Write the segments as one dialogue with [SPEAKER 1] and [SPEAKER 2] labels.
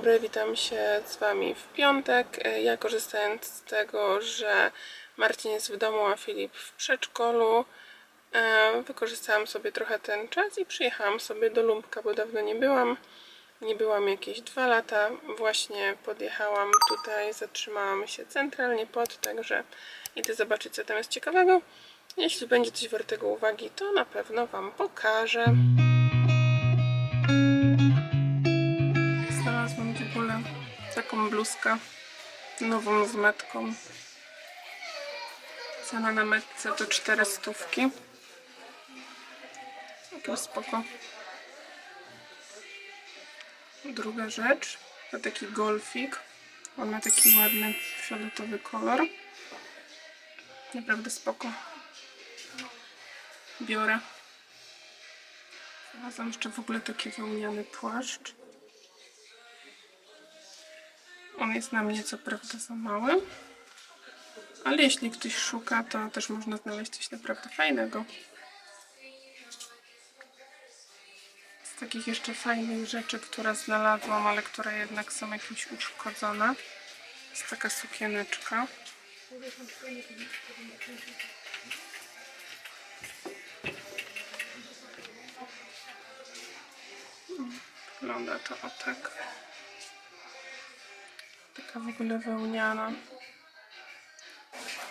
[SPEAKER 1] dobry, witam się z Wami w piątek. E, Ja korzystając z tego, że Marcin jest w domu, a Filip w przedszkolu, e, wykorzystałam sobie trochę ten czas i przyjechałam sobie do Lumpka, bo dawno nie byłam. Nie byłam jakieś dwa lata. Właśnie podjechałam tutaj, zatrzymałam się centralnie pod, także idę zobaczyć, co tam jest ciekawego. Jeśli będzie coś wartego uwagi, to na pewno Wam pokażę. Taką bluzkę nową z metką. Cena na metce to 4 stówki. Całkiem spoko. Druga rzecz to taki golfik. On ma taki ładny fioletowy kolor. Naprawdę spoko. Biorę. Znalazłam jeszcze w ogóle taki wełniany płaszcz. On jest na mnie co prawda za mały, ale jeśli ktoś szuka, to też można znaleźć coś naprawdę fajnego. Z takich jeszcze fajnych rzeczy, które znalazłam, ale które jednak są jakieś uszkodzone, jest taka sukieneczka. Wygląda to o tak. Taka w ogóle wełniana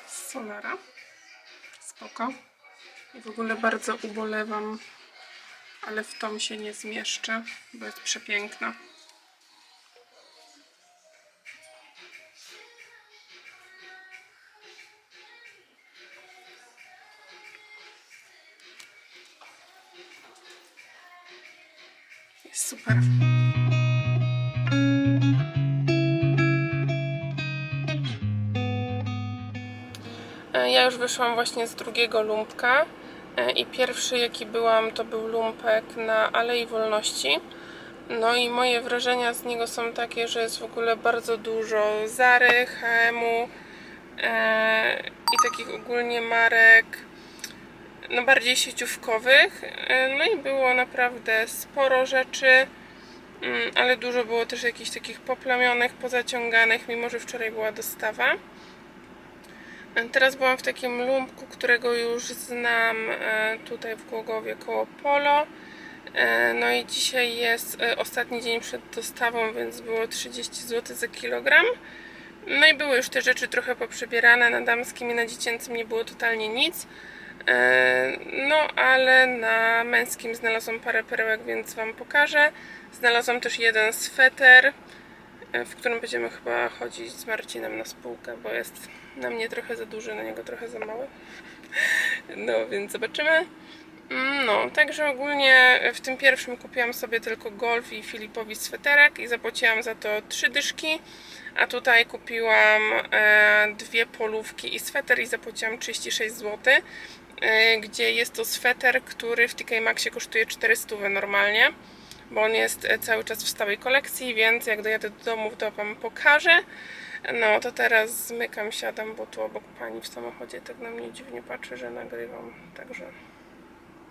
[SPEAKER 1] z Solara. Spoko. I w ogóle bardzo ubolewam, ale w tom się nie zmieszczę, bo jest przepiękna. Super. Ja już wyszłam właśnie z drugiego lumpka e, i pierwszy jaki byłam to był lumpek na Alei Wolności. No i moje wrażenia z niego są takie, że jest w ogóle bardzo dużo Zary, H&M-u e, i takich ogólnie marek no bardziej sieciówkowych. E, No i było naprawdę sporo rzeczy, mm, ale dużo było też jakichś takich poplamionych, pozaciąganych, mimo że wczoraj była dostawa. Teraz byłam w takim lumpku, którego już znam e, tutaj w Głogowie koło Polo. E, No i dzisiaj jest e, ostatni dzień przed dostawą, więc było 30 zł za kilogram. No i były już te rzeczy trochę poprzebierane. Na damskim i na dziecięcym nie było totalnie nic. No ale na męskim znalazłam parę perełek, więc Wam pokażę. Znalazłam też jeden sweter w którym będziemy chyba chodzić z Marcinem na spółkę, bo jest na mnie trochę za duży, na niego trochę za mały. No, więc zobaczymy. Mm, No, także ogólnie w tym pierwszym kupiłam sobie tylko Golf i Filipowi sweterek i zapłaciłam za to trzy dyszki, a tutaj kupiłam e, dwie polówki i sweter i zapłaciłam 36 zł, e, gdzie jest to sweter, który w TK Maxie kosztuje 400 normalnie bo on jest e, cały czas w stałej kolekcji, więc jak dojadę do domu, to Wam pokażę. No to teraz zmykam, siadam, bo tu obok pani w samochodzie tak na mnie dziwnie patrzy, że nagrywam, także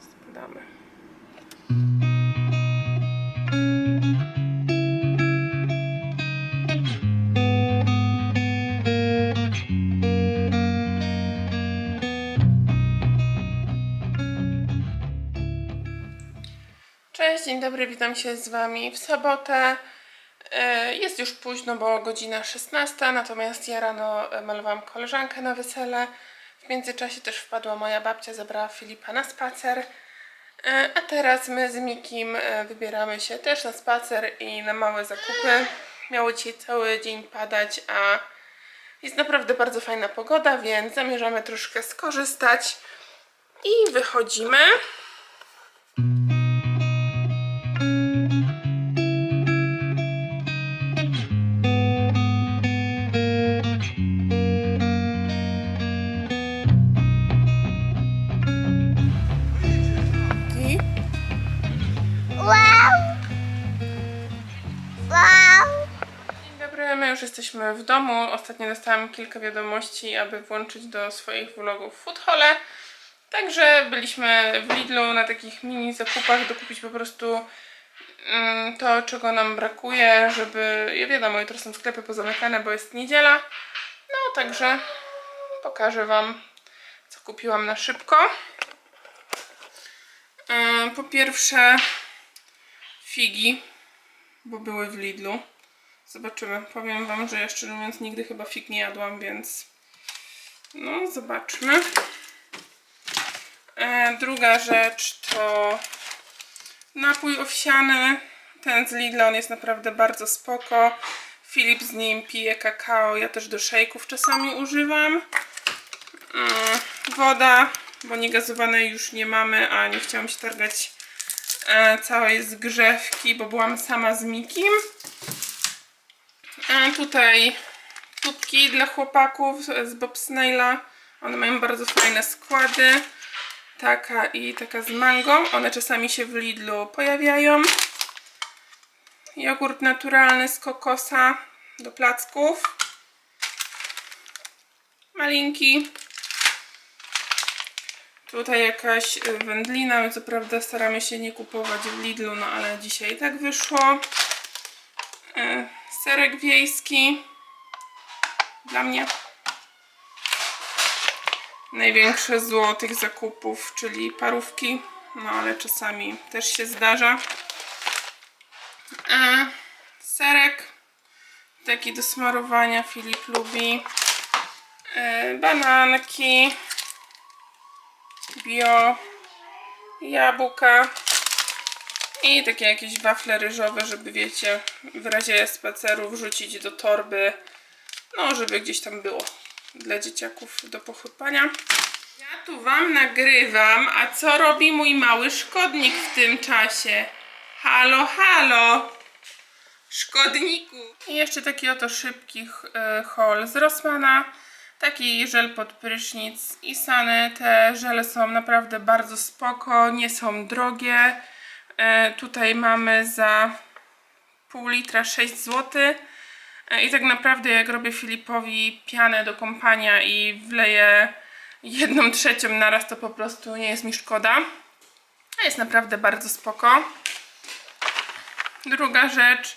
[SPEAKER 1] spadamy. Cześć, dzień dobry, witam się z Wami w sobotę. E, Jest już późno, bo godzina 16, natomiast ja rano e, malowałam koleżankę na wesele. W międzyczasie też wpadła moja babcia, zabrała Filipa na spacer. E, A teraz my z Mikim wybieramy się też na spacer i na małe zakupy. Miało dzisiaj cały dzień padać, a jest naprawdę bardzo fajna pogoda, więc zamierzamy troszkę skorzystać i wychodzimy. Jesteśmy w domu. Ostatnio dostałam kilka wiadomości, aby włączyć do swoich vlogów food. Także byliśmy w Lidlu na takich mini zakupach, dokupić po prostu mm, to, czego nam brakuje, żeby, ja wiadomo, jutro są sklepy pozamykane, bo jest niedziela. No, także pokażę Wam, co kupiłam na szybko. E, Po pierwsze figi, bo były w Lidlu. Zobaczymy. Powiem Wam, że jeszcze mówiąc nigdy chyba fig nie jadłam, więc no zobaczmy. E, druga rzecz to napój owsiany. Ten z Lidla, on jest naprawdę bardzo spoko. Filip z nim pije kakao, ja też do szejków czasami używam. Mm, woda, bo niegazowanej już nie mamy, a nie chciałam się targać e, całej zgrzewki, bo byłam sama z Mikim. E, tutaj tubki dla chłopaków z Bobsnaila. One mają bardzo fajne składy. Taka i taka z mango. One czasami się w Lidlu pojawiają. Jogurt naturalny z kokosa do placków. Malinki. Tutaj jakaś wędlina. My co prawda staramy się nie kupować w Lidlu, no ale dzisiaj tak wyszło. Serek wiejski. Dla mnie największe zło tych zakupów, czyli parówki. No ale czasami też się zdarza. E, serek. Taki do smarowania Filip lubi. E, bananki. Bio. Jabłka. I takie jakieś wafle ryżowe, żeby wiecie, w razie spaceru wrzucić do torby. No, żeby gdzieś tam było dla dzieciaków do pochłapania. Ja tu wam nagrywam, a co robi mój mały szkodnik w tym czasie? Halo, halo! Szkodniku! I jeszcze taki oto szybki e, haul z Rossmana. Taki żel pod prysznic i Sany. Te żele są naprawdę bardzo spoko, nie są drogie. E, tutaj mamy za pół litra 6 zł. E, I tak naprawdę jak robię Filipowi pianę do kąpania i wleję jedną trzecią naraz, to po prostu nie jest mi szkoda. Jest naprawdę bardzo spoko. Druga rzecz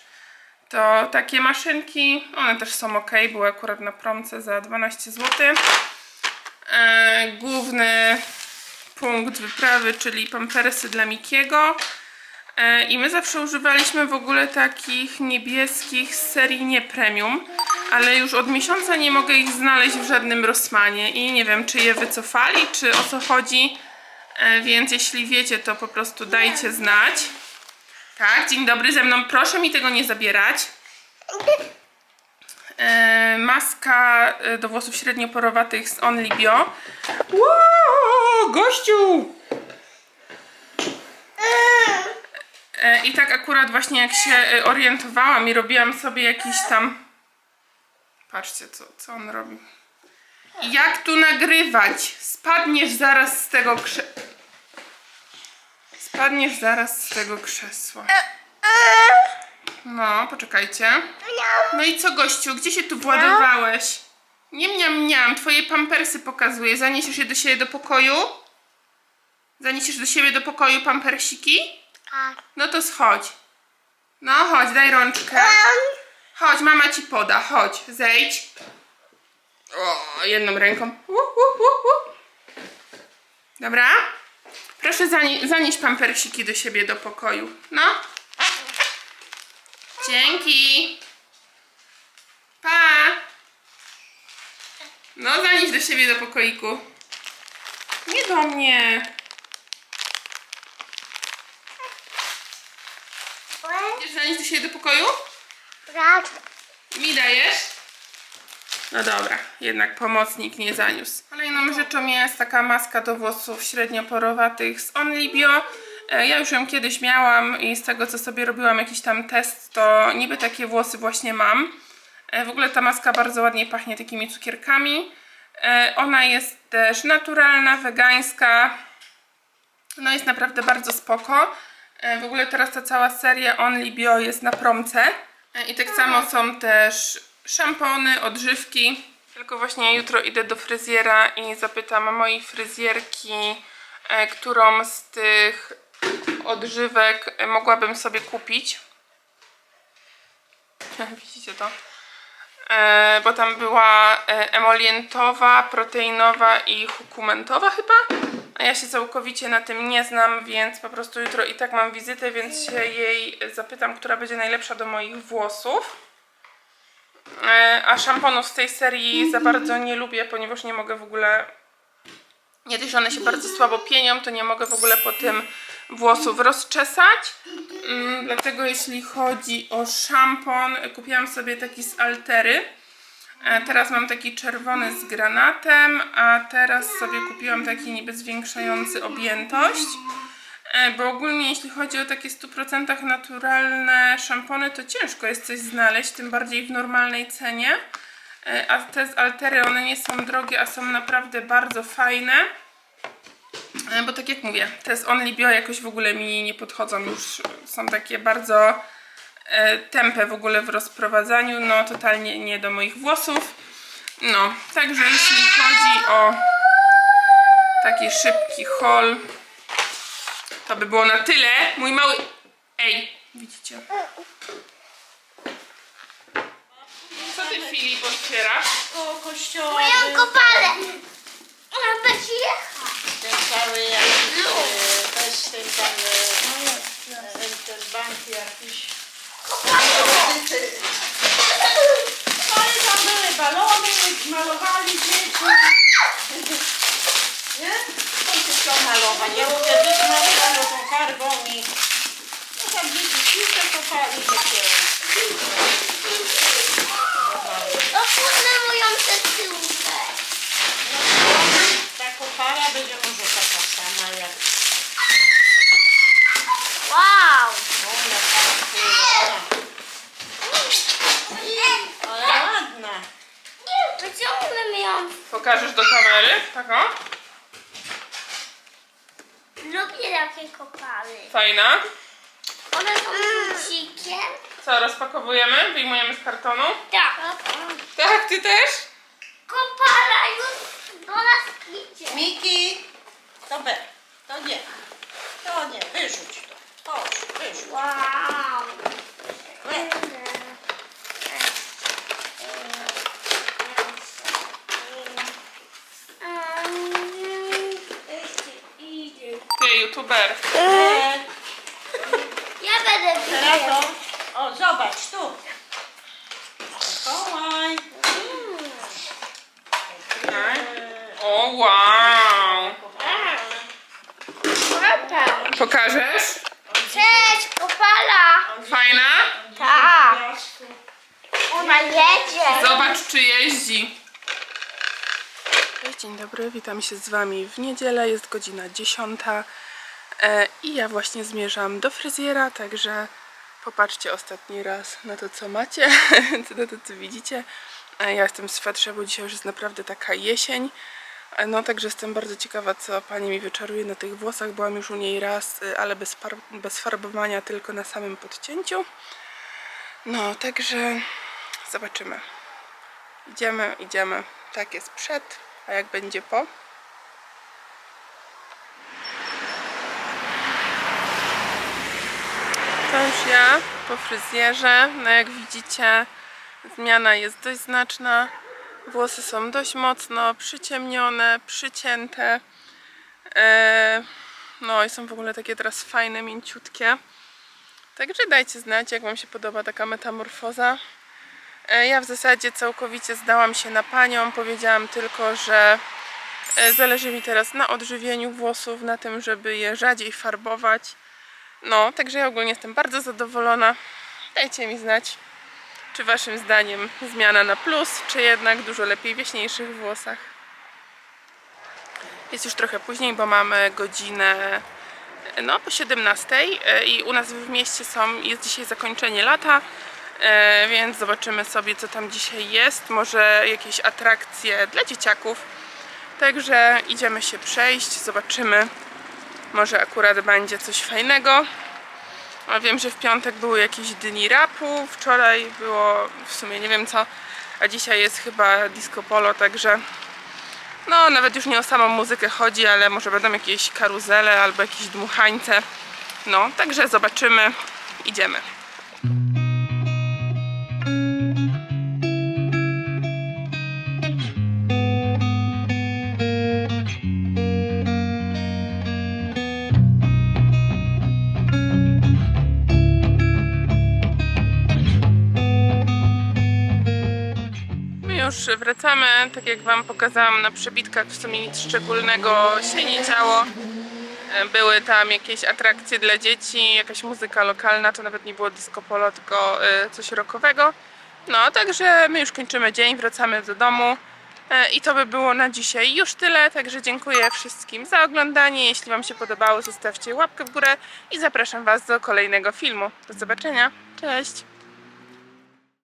[SPEAKER 1] to takie maszynki. One też są ok, były akurat na promce za 12 zł. E, główny punkt wyprawy, czyli pampersy dla Mikiego. E, I my zawsze używaliśmy w ogóle takich niebieskich z serii nie premium, ale już od miesiąca nie mogę ich znaleźć w żadnym Rossmanie i nie wiem, czy je wycofali, czy o co chodzi. E, Więc jeśli wiecie, to po prostu dajcie znać. Tak, dzień dobry ze mną. Proszę mi tego nie zabierać. E, maska do włosów średnioporowatych z Only Bio. Wow, gościu! E, I tak akurat właśnie jak się e, orientowałam i robiłam sobie jakiś tam... Patrzcie, co, co on robi. Jak tu nagrywać? Spadniesz zaraz z tego krze... Spadniesz zaraz z tego krzesła. No, poczekajcie. No i co, gościu? Gdzie się tu władowałeś? Nie mniam, mniam. Twoje pampersy pokazuję. Zaniesiesz je do siebie do pokoju? Zaniesiesz do siebie do pokoju pampersiki?
[SPEAKER 2] Tak.
[SPEAKER 1] No to schodź. No chodź, daj rączkę. Chodź, mama ci poda. Chodź, zejdź. O, jedną ręką. Dobra? Proszę zanie zanieść pampersiki do siebie do pokoju. No. Dzięki. Pa. No, zanieś do siebie do pokoiku. Nie do mnie. Zanieść siebie do pokoju?
[SPEAKER 2] Tak.
[SPEAKER 1] Mi dajesz? No dobra, jednak pomocnik nie zaniósł. Kolejną rzeczą jest taka maska do włosów średnioporowatych z Only Bio. E, Ja już ją kiedyś miałam i z tego co sobie robiłam jakiś tam test, to niby takie włosy właśnie mam. E, W ogóle ta maska bardzo ładnie pachnie takimi cukierkami. E, Ona jest też naturalna, wegańska. No jest naprawdę bardzo spoko. E, W ogóle teraz ta cała seria Only Bio jest na promce. E, I tak samo są też szampony, odżywki. Tylko właśnie jutro idę do fryzjera i zapytam mojej fryzjerki, e, którą z tych odżywek mogłabym sobie kupić. Widzicie to? E, bo tam była e, emolientowa, proteinowa i hukumentowa chyba. A ja się całkowicie na tym nie znam, więc po prostu jutro i tak mam wizytę, więc się jej zapytam, która będzie najlepsza do moich włosów. E, a szamponów z tej serii za bardzo nie lubię, ponieważ nie mogę w ogóle że one się bardzo słabo pienią, to nie mogę w ogóle po tym włosów rozczesać. Mm, dlatego jeśli chodzi o szampon, kupiłam sobie taki z Altery. E, Teraz mam taki czerwony z granatem, a teraz sobie kupiłam taki niby zwiększający objętość. E, Bo ogólnie jeśli chodzi o takie 100% naturalne szampony, to ciężko jest coś znaleźć, tym bardziej w normalnej cenie. E, A te z Altery, one nie są drogie, a są naprawdę bardzo fajne. E, Bo tak jak mówię, te z Only Bio jakoś w ogóle mi nie podchodzą już. Są takie bardzo e, tępe w ogóle w rozprowadzaniu. No totalnie nie do moich włosów. No, także jeśli chodzi o taki szybki haul, to by było na tyle. Mój mały... Ej, widzicie? Ty Filip otwierasz?
[SPEAKER 2] koło kościoła.
[SPEAKER 3] Moją kopalę. Ona będzie jechać.
[SPEAKER 2] Ten cały jakiś e, też ten tam e, ten, ten bank jakiś. Rodzice. Ale tam były balony, malowali dzieci. Nie? To się chciał malować. Ja mówię, być malowano tą farbą i no tam dzieci piłkę kopali takie.
[SPEAKER 3] Otwórzmy moją testówkę.
[SPEAKER 2] Ta kopara będzie może taka sama jak
[SPEAKER 3] Wow.
[SPEAKER 2] moja taka. Ale ładna.
[SPEAKER 3] Wyciągnę ją.
[SPEAKER 1] Pokażesz do kamery? Tak o?
[SPEAKER 3] Lubię takie kopale.
[SPEAKER 1] Fajna.
[SPEAKER 3] One są kluczykiem.
[SPEAKER 1] Co, rozpakowujemy? Wyjmujemy z kartonu?
[SPEAKER 3] Tak.
[SPEAKER 1] Tak, ty też?
[SPEAKER 3] Kopala już do nas idzie.
[SPEAKER 2] Miki, to B. To nie. To nie, wyrzuć to. Chodź, wyrzuć.
[SPEAKER 3] Wow.
[SPEAKER 2] B.
[SPEAKER 1] Ty, youtuber.
[SPEAKER 2] E,
[SPEAKER 3] Ja będę
[SPEAKER 2] Teraz to. O, zobacz, tu. Mikołaj.
[SPEAKER 1] Tak. O, wow.
[SPEAKER 3] Papa.
[SPEAKER 1] Pokażesz?
[SPEAKER 3] Cześć, kopala.
[SPEAKER 1] Fajna?
[SPEAKER 3] Tak. Ona jedzie.
[SPEAKER 1] Zobacz, czy jeździ. Dzień dobry, witam się z Wami w niedzielę, jest godzina 10 e, i ja właśnie zmierzam do fryzjera, także popatrzcie ostatni raz na to, co macie, na to, co widzicie. E, ja jestem w swetrze, bo dzisiaj już jest naprawdę taka jesień, E, no także jestem bardzo ciekawa, co Pani mi wyczaruje na tych włosach. Byłam już u niej raz, e, ale bez, bez farbowania, tylko na samym podcięciu. No, także zobaczymy. Idziemy, idziemy. Tak jest przed, a jak będzie po? Już ja po fryzjerze. No jak widzicie, zmiana jest dość znaczna. Włosy są dość mocno przyciemnione, przycięte. Eee, no i są w ogóle takie teraz fajne, mięciutkie. Także dajcie znać, jak Wam się podoba taka metamorfoza. E, Ja w zasadzie całkowicie zdałam się na panią. Powiedziałam tylko, że e, zależy mi teraz na odżywieniu włosów, na tym, żeby je rzadziej farbować. No, także ja ogólnie jestem bardzo zadowolona. Dajcie mi znać, czy Waszym zdaniem zmiana na plus, czy jednak dużo lepiej w jaśniejszych włosach. Jest już trochę później, bo mamy godzinę no po 17 e, i u nas w mieście są, jest dzisiaj zakończenie lata, e, więc zobaczymy sobie co tam dzisiaj jest, może jakieś atrakcje dla dzieciaków. Także idziemy się przejść, zobaczymy. Może akurat będzie coś fajnego. A wiem, że w piątek były jakieś dni rapu, wczoraj było w sumie nie wiem co, a dzisiaj jest chyba disco polo, także no, nawet już nie o samą muzykę chodzi, ale może będą jakieś karuzele albo jakieś dmuchańce. No, także zobaczymy. Idziemy. Już wracamy, tak jak Wam pokazałam na przebitkach, w sumie nic szczególnego się nie działo. E, Były tam jakieś atrakcje dla dzieci, jakaś muzyka lokalna, to nawet nie było disco polo, tylko e, coś rockowego. No, także my już kończymy dzień, wracamy do domu. E, I to by było na dzisiaj już tyle, także dziękuję wszystkim za oglądanie. Jeśli Wam się podobało, zostawcie łapkę w górę i zapraszam Was do kolejnego filmu. Do zobaczenia. Cześć!